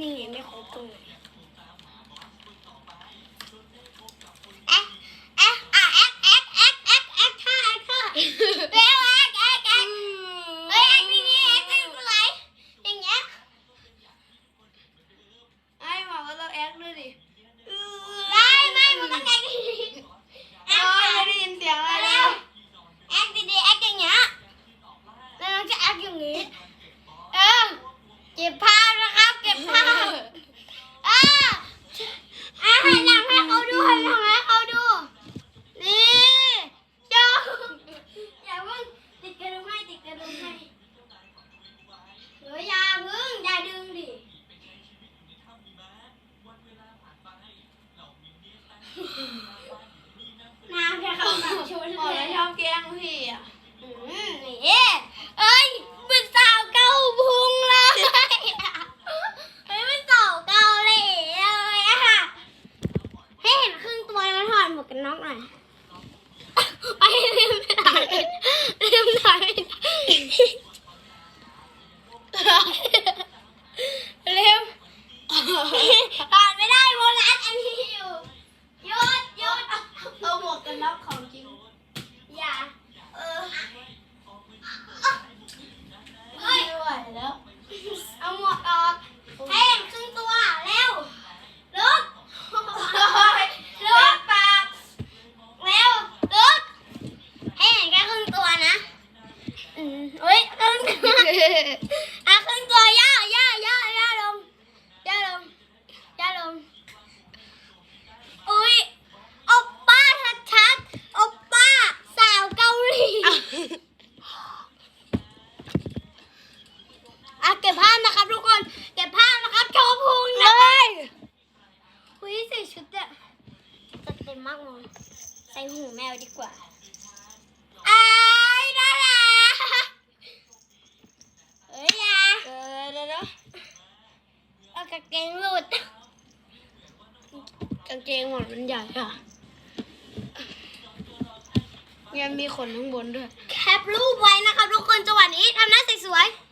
你眼睛好痛。 กันน็อกหน่อยไปลืมถ่ายลืมถ่ายลืมถ่ายไม่ได้โบราณอันนี้อยู่หยุดหยุดเอาหมวกกันน็อกของจริง อย่า เออ เฮ้ย ไม่ไหวแล้ว เอาหมวกออกให้เห็นครึ่งตัวเร็วลุกลุกปากเร็วลุกให้เห็นแค่ครึ่งตัวนะอืมเฮ้ยครึ่งตัว อะครึ่งตัวย่าย่าย่าย่าลงย่าลงย่าลงอุ้ยโอปป้าชัดๆโอปป้าสาวเกาหลีอะเก็บภาพนะครับทุกคนเก็บภาพนะครับโชว์พุงเลยคุยใส่ชุดอะจัดเต็มมากเลยใส่หูแมวดีกว่าอ้ายน่ารักเอ้ยอยา เออเดี๋ยวเดี๋ยว เอา กางเกงหลุดกางเกงหมดมันใหญ่อะยังมีขนข้างบนด้วย แคปรูปไว้นะครับทุกคนจังหวะนี้ทำหน้าสวยๆ